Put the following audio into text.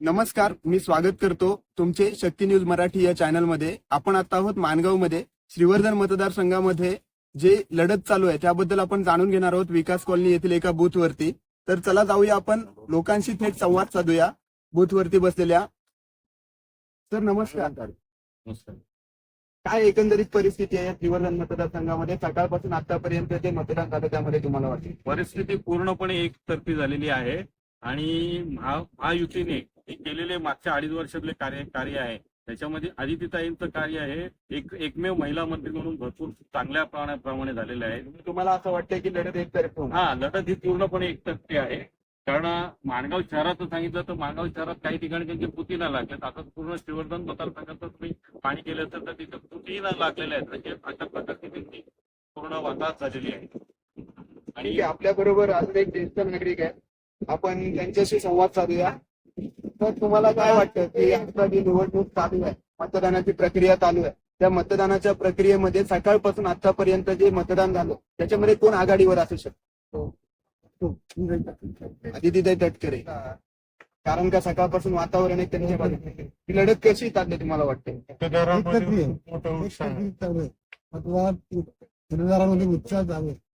नमस्कार मी स्वागत करतो तुमचे शक्ती न्यूज मराठी या चॅनलमध्ये. आपण आता आहोत मानगावमध्ये श्रीवर्धन मतदारसंघामध्ये जे लढत चालू आहे त्याबद्दल आपण जाणून घेणार आहोत विकास कॉलनी येथील एका बूथवरती. तर चला जाऊया आपण लोकांशी थेट संवाद साधूया बूथवरती बसलेल्या. सर नमस्कार. काय एकंदरीत परिस्थिती आहे श्रीवर्धन मतदारसंघामध्ये? सकाळपासून आतापर्यंत जे मतदान झालं त्यामध्ये तुम्हाला वाटते? परिस्थिती पूर्णपणे एकतर्फी झालेली आहे. आणि महा- महायुतीने केलेले मागच्या अडीच वर्षातले कार्य कार्य आहे. त्याच्यामध्ये आदितीताईंचं कार्य आहे. एक एकमेव महिला मंत्री म्हणून भरपूर चांगल्या प्रमाणा- प्रमाणे झालेले आहे तुम्हाला असं वाटतं की लढत एकतर्फी? हा लढत ही पूर्णपणे एकतर्फी आहे. कारण माणगाव शहराचं सांगितलं तर माणगाव शहरात काही ठिकाणी त्यांचे पुती न लागलेत आता पूर्ण श्रीवर्धन मतदारसंघाचं तुम्ही पाणी केलं तर तिथे पुती न लागलेल्या आहेत. म्हणजे अशा प्रकारची त्यांची पूर्ण वाताहत झालेली आहे. आणि आणि आपल्या बरोबर अजून एक ज्येष्ठ नागरिक आहे आपण त्यांच्याशी संवाद साधूया. तर तुम्हाला काय वाटतं की आता जी निवडणूक चालू आहे? मतदानाची प्रक्रिया चालू आहे. त्या मतदानाच्या प्रक्रियेमध्ये सकाळपासून आतापर्यंत जे मतदान झालं त्याच्यामध्ये कोण आघाडीवर असू शकतो? आदितीताई तटकरे. कारण का सकाळपासून वातावरण आहे त्यांच्या बाजूने ही लढत कशी चालली तुम्हाला वाटते? मतदारांमध्ये उत्साह चालू आहे